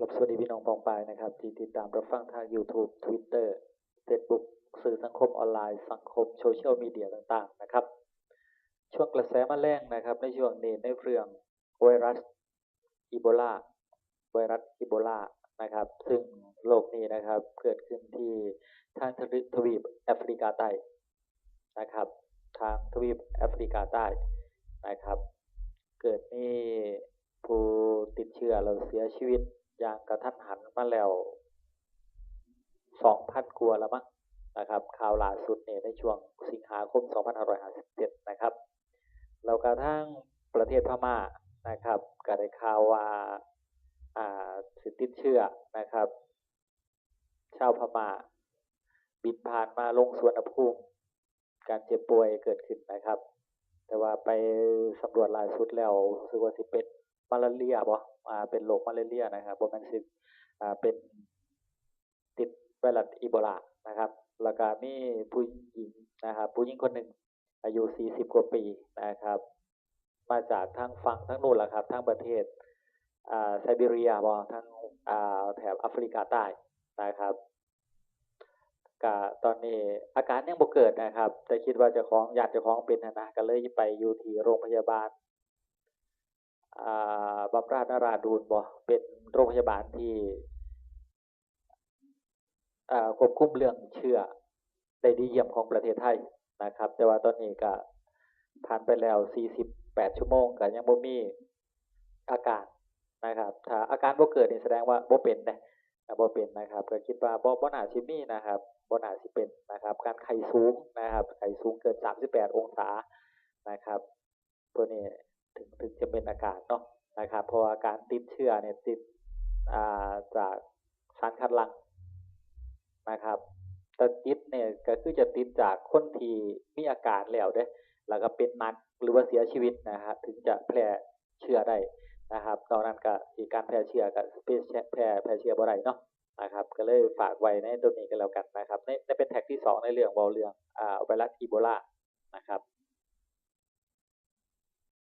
ครับสวัสดีพี่น้องปองปายนะครับ ที่ติดตามรับฟังทาง YouTube Twitter Facebook สื่อสังคมออนไลน์ สังคมโซเชียลมีเดียต่างๆนะครับ ช่วงกระแสมาแรงนะครับ ในช่วงนี้ในเรื่องไวรัสอีโบลาไวรัสอีโบลานะครับ ซึ่งโรคนี้นะครับเกิดขึ้นที่ทางทวีปแอฟริกาใต้นะครับ ทางทวีปแอฟริกาใต้นะครับ เกิดมีผู้ติดเชื้อแล้วเสียชีวิต อย่างกระทันหันมาแล้วสองพันกว่าแล้วมั้งนะครับข่าวล่าสุดเนี่ยในช่วงสิงหาคม 2557 นะครับแล้วกระทั่งประเทศพม่านะครับก็ได้ข่าวว่าอ่าสิติดเชื้อนะครับ ชาวพม่า บินผ่านมาลงสวนภูมิ การเจ็บป่วยเกิดขึ้นนะครับ แต่ว่าไปสำรวจล่าสุดแล้วรู้สึกว่าสิเป็น มาลาเรียบ่อ่าเป็นโรคมาลาเรียนะครับบ่แม่นสิอ่าเป็นติดไวรัสอีโบลานะครับแล้วก็มีผู้หญิงนะครับผู้หญิงคนหนึ่งอายุ 40 กว่าปีนะครับ มาจากทางฝั่งทั้งนู้นแหละครับทางประเทศอ่าไซบีเรียบ่ทางอ่าแถบแอฟริกาใต้นะครับก็ตอนนี้อาการยังบ่เกิดนะครับ แต่คิดว่าเจ้าของญาติเจ้าของเป็นนะก็เลยไปอยู่ที่โรงพยาบาล บำราศนาราดูนบ่เป็นโรงพยาบาลที่ควบคุมเรื่องเชื้อได้ดีเยี่ยมของประเทศไทยนะครับ แต่ว่าตอนนี้ก็ผ่านไปแล้ว 48 ชั่วโมงก็ยังบ่มีอาการนะครับ ถ้าอาการบ่เกิดนี่แสดงว่าบ่เป็นนะบ่เป็นนะครับ ก็คิดว่าบ่บ่น่าสิมีนะครับบ่น่าสิเป็นนะครับ การไข้สูงนะครับไข้สูงเกิน 38 องศานะครับ ตัวนี้ ถึงถึงจะเป็นอาการเนาะนะครับเพราะว่าการติดเชื้อเนี่ยติดอ่าจากสารคัดหลังนะครับแต่ติดเนี่ยก็คือจะติดจากคนที่มีอาการแล้วเด้แล้วก็เป็นนักหรือว่าเสียชีวิตนะครับถึงจะแพร่เชื้อได้นะครับนอกนั้นก็สิการแพร่เชื้อก็เป็นแพร่แพร่เชื้อบ่ได้เนาะนะครับ ก็เลยฝากไว้ในตรงนี้กันแล้วกันนะครับในเป็นแท็กที่สองในเรื่องเว้าเรื่องอ่าไวรัสอีโบลานะครับ